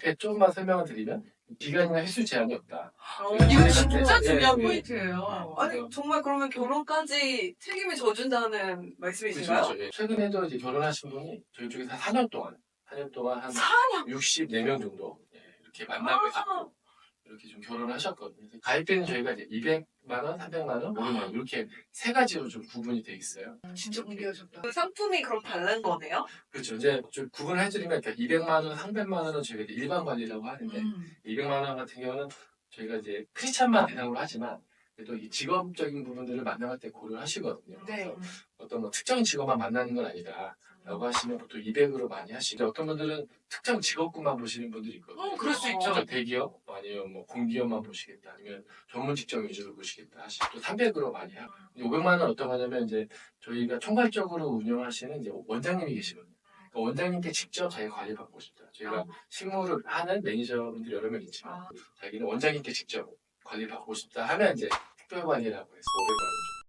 앞에 조금만 설명을 드리면 기간이나 횟수 제한이 없다. 이거 네, 진짜 네, 중요한 네. 포인트예요. 아니 정말 그러면 결혼까지 책임을 져준다는 말씀이신가요? 그렇죠. 예. 최근에도 이제 결혼하신 분이 저희 쪽에서 4년 동안, 4년 동안 한 4년? 64명 정도 예, 이렇게 만나고 있었고 이렇게 좀 결혼을 하셨거든요. 그래서 가입비는 저희가 이제 200 만 원, 300만 원, 500만 원 이렇게 세 가지로 좀 구분이 돼 있어요. 진짜 공개하셨다. 그 상품이 그럼 다른 거네요? 그렇죠. 이제 좀 구분을 해드리면 그러니까 200만 원, 300만 원은 저희가 이제 일반 관리라고 하는데 음. 200만 원 같은 경우는 저희가 이제 크리스찬만 대상으로 하지만 그래도 이 직업적인 부분들을 만나갈 때 고려를 하시거든요. 네. 그래서 어떤 뭐 특정 직업만 만나는 건 아니다. 라고 하시면 보통 200으로 많이 하시죠. 어떤 분들은 특정 직업군만 보시는 분들이 있거든요. 어, 그럴 수 있죠. 대기업 아니면 뭐 공기업만 보시겠다 아니면 전문 직종 위주로 보시겠다 하시고 또 300으로 많이 하고 500만 원 어떤 거냐면 이제 저희가 총괄적으로 운영하시는 이제 원장님이 계시거든요. 그러니까 원장님께 직접 자기 관리 받고 싶다. 저희가 아. 실무를 하는 매니저분들 여러 명 있지만 아. 자기는 원장님께 직접 관리 받고 싶다 하면 이제 특별 관리라고 해서 500만 원